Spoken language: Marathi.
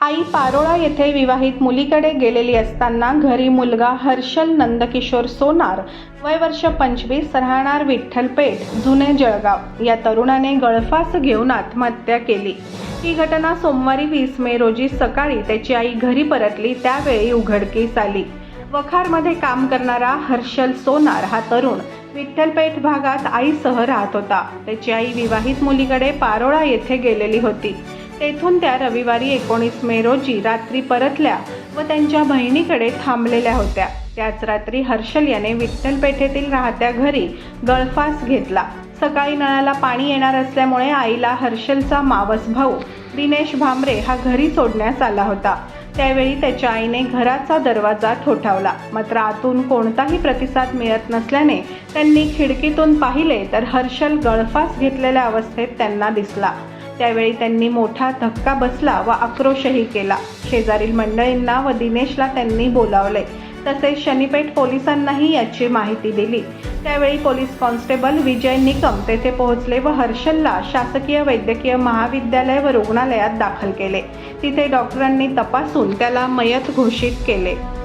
आई पारोळा येथे विवाहित मुलीकडे गेलेली असताना घरी मुलगा हर्षल नंदकिशोर सोनार वय वर्ष पंचवीस राहणार विठ्ठलपेठ जुने जळगाव. या तरुणाने गळफास घेऊन आत्महत्या केली. ही घटना सोमवारी वीस मे रोजी सकाळी त्याची आई घरी परतली त्यावेळी उघडकीस आली. वखारमध्ये काम करणारा हर्षल सोनार हा तरुण विठ्ठलपेठ भागात आईसह राहत होता. त्याची आई विवाहित मुलीकडे पारोळा येथे गेलेली होती. तेथून त्या रविवारी एकोणीस मे रोजी रात्री परतल्या व त्यांच्या बहिणीकडे थांबलेल्या होत्या. त्याच रात्री हर्षल याने विठ्ठलपेठेतील राहत्या घरी गळफास घेतला. सकाळी नळाला पाणी येणार असल्यामुळे आईला हर्षलचा मावस भाऊ दिनेश भामरे हा घरी सोडण्यास आला होता. त्यावेळी त्याच्या आईने घराचा दरवाजा ठोठावला. मात्र आतून कोणताही प्रतिसाद मिळत नसल्याने त्यांनी खिडकीतून पाहिले तर हर्षल गळफास घेतलेल्या अवस्थेत त्यांना दिसला. त्यावेळी त्यांनी मोठा धक्का बसला व आक्रोशही केला. शेजारील मंडळींना व दिनेशला त्यांनी बोलावले. तसेच शनीपेठ पोलिसांनाही याची माहिती दिली. त्यावेळी पोलीस कॉन्स्टेबल विजय निकम तेथे पोहोचले व हर्षलला शासकीय वैद्यकीय महाविद्यालय व रुग्णालयात दाखल केले. तिथे डॉक्टरांनी तपासून त्याला मयत घोषित केले.